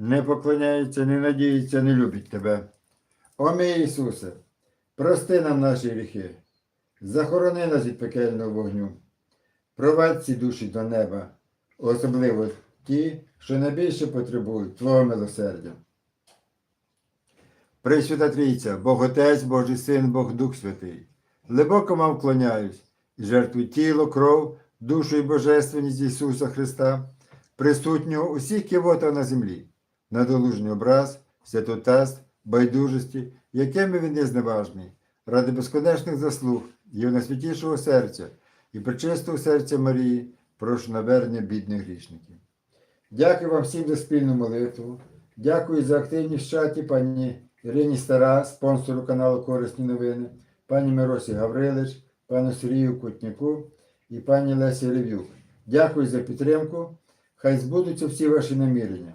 не поклоняється, не надіється, не любить Тебе. О мій Ісусе, прости нам наші гріхи, захорони нас від пекельного вогню, провадь ці душі до неба, особливо ті, що найбільше потребують Твого милосердя. Пресвята Трійця, Бог Отець, Божий Син, Бог Дух Святий, глибоко вам вклоняюсь і жертвую тіло, кров, душу і божественність Ісуса Христа, присутнього у всіх кивотах на землі, надолужний образ, святотатств, байдужості, якими він є зневажний, ради безконечних заслуг Його найсвятішого серця і причистого серця Марії, прошу навернення бідних грішників. Дякую вам всім за спільну молитву. Дякую за активність в чаті пані Ірині Стара, спонсору каналу Корисні новини, пані Миросі Гаврилич, пану Сергію Кутняку і пані Лесі Рев'юк. Дякую за підтримку. Хай збудуться всі ваші намірення.